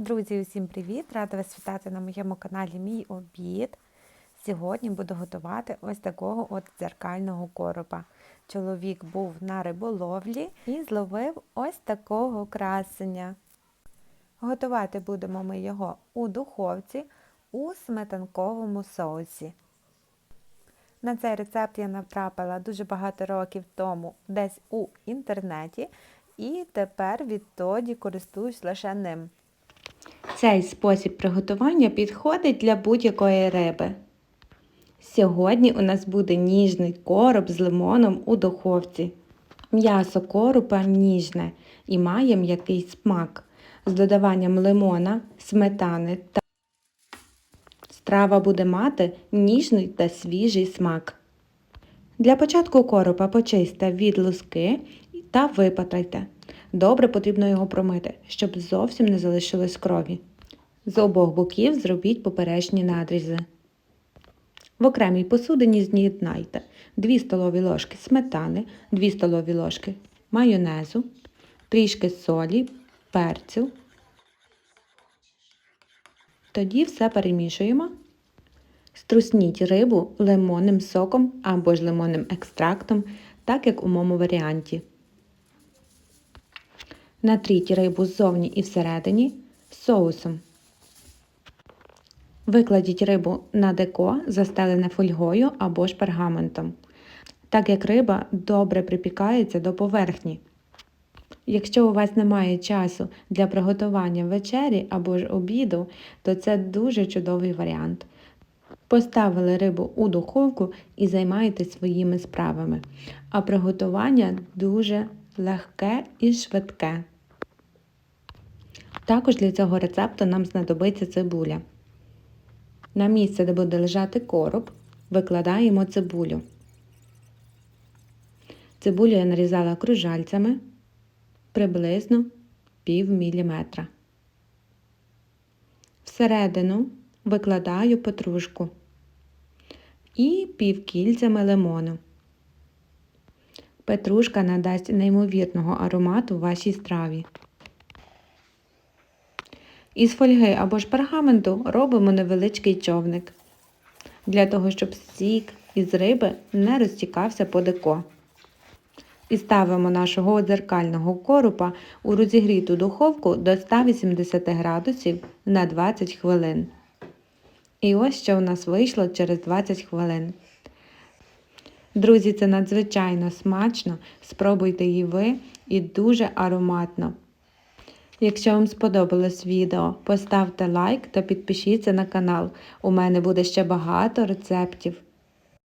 Друзі, усім привіт! Рада вас вітати на моєму каналі Мій обід. Сьогодні буду готувати ось такого от дзеркального коропа. Чоловік був на риболовлі і зловив ось такого красення. Готувати будемо ми його у духовці у сметанковому соусі. На цей рецепт я натрапила дуже багато років тому десь у інтернеті, і тепер відтоді користуюсь лише ним. Цей спосіб приготування підходить для будь-якої риби. Сьогодні у нас буде ніжний короб з лимоном у духовці. М'ясо коропа ніжне і має м'який смак з додаванням лимона, сметани та страва буде мати ніжний та свіжий смак. Для початку коропа почистьте від луски та випатрайте. Добре потрібно його промити, щоб зовсім не залишилось крові. З обох боків зробіть поперечні надрізи. В окремій посудині з'єднайте 2 столові ложки сметани, 2 столові ложки майонезу, трішки солі, перцю. Тоді все перемішуємо. Струсніть рибу лимонним соком або ж лимонним екстрактом, так як у моєму варіанті. Натріть рибу ззовні і всередині соусом. Викладіть рибу на деко, застелене фольгою або ж пергаментом, так як риба добре припікається до поверхні. Якщо у вас немає часу для приготування вечері або ж обіду, то це дуже чудовий варіант. Поставили рибу у духовку і займаєтесь своїми справами. А приготування дуже легке і швидке. Також для цього рецепту нам знадобиться цибуля. На місце, де буде лежати короб, викладаємо цибулю. Цибулю я нарізала кружальцями приблизно пів міліметра. Всередину викладаю петрушку і півкільцями лимону. Петрушка надасть неймовірного аромату вашій страві. Із фольги або ж пергаменту робимо невеличкий човник, для того, щоб сік із риби не розтікався по деко. І ставимо нашого дзеркального коропа у розігріту духовку до 180 градусів на 20 хвилин. І ось що у нас вийшло через 20 хвилин. Друзі, це надзвичайно смачно. Спробуйте її ви і дуже ароматно. Якщо вам сподобалось відео, поставте лайк та підпишіться на канал. У мене буде ще багато рецептів.